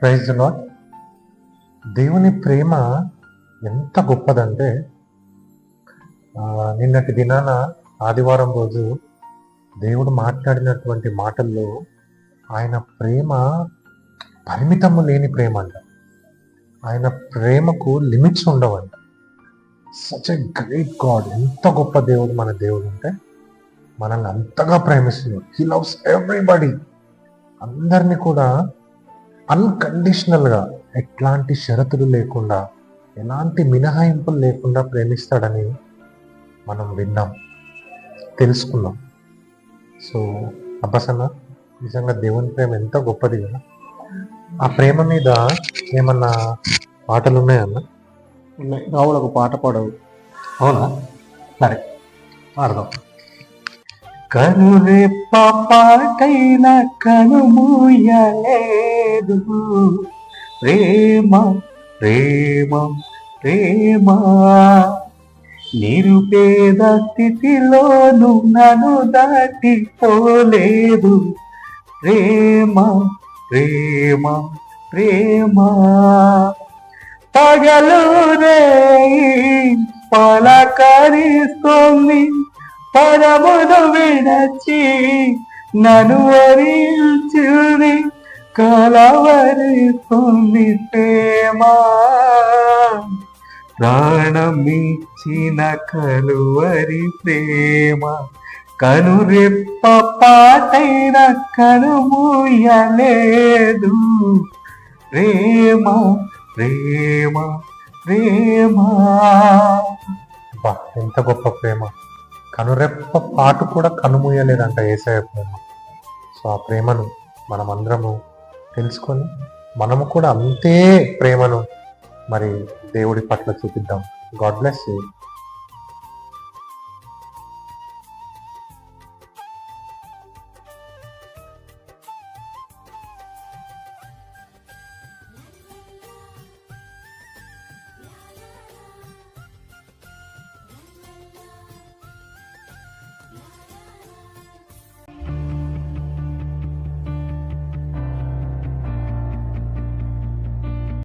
Praise lot దేవుని ప్రేమ ఎంత గొప్పదంటే నిన్నటి దినాన ఆదివారం రోజు దేవుడు మాట్లాడినటువంటి మాటల్లో ఆయన ప్రేమ పరిమితము లేని ప్రేమ అంట. ఆయన ప్రేమకు లిమిట్స్ ఉండవంట. సచ్ ఎ గ్రేట్ గాడ్ ఎంత గొప్ప దేవుడు మన దేవుడు అంటే మనల్ని అంతగా ప్రేమిస్తున్నాడు. హీ లవ్స్ ఎవ్రీబడి అందరినీ కూడా అన్కండిషనల్గా ఎట్లాంటి షరతులు లేకుండా ఎలాంటి మినహాయింపులు లేకుండా ప్రేమిస్తాడని మనం విన్నాం తెలుసుకున్నాం. సో అబ్బసన్న నిజంగా దేవుని ప్రేమ ఎంత గొప్పది కదా. ఆ ప్రేమ మీద ఏమన్నా పాటలు ఉన్నాయన్న ఉన్నాయి. రావులు ఒక పాట పాడవు అవునా? సరే పాడదాం. కనురెప్ప పాటైన కనుమూయలేదు ప్రేమ ప్రేమ ప్రేమ. నిరుపేద స్థితిలోను నన్ను దాటిపోలేదు. ప్రేమ ప్రేమ ప్రేమ. పగలు రే పలకరిస్తుంది పదమును విడచి నను వరించుని కలవరిస్తుంది ప్రేమ. ప్రాణమిచ్చిన కలువరి ప్రేమ కనురెప్ప పాటైన కనుమూయలేదు ప్రేమ ప్రేమ ప్రేమ. ఎంత గొప్ప ప్రేమ. కనురెప్ప పాటు కూడా కనుమూయలేదంట ఏసయ ప్రేమ సో ఆ ప్రేమను మనమందరము తెలుసుకొని మనము కూడా అంతే ప్రేమను మరి దేవుడి పట్ల చూపిద్దాం. God bless you.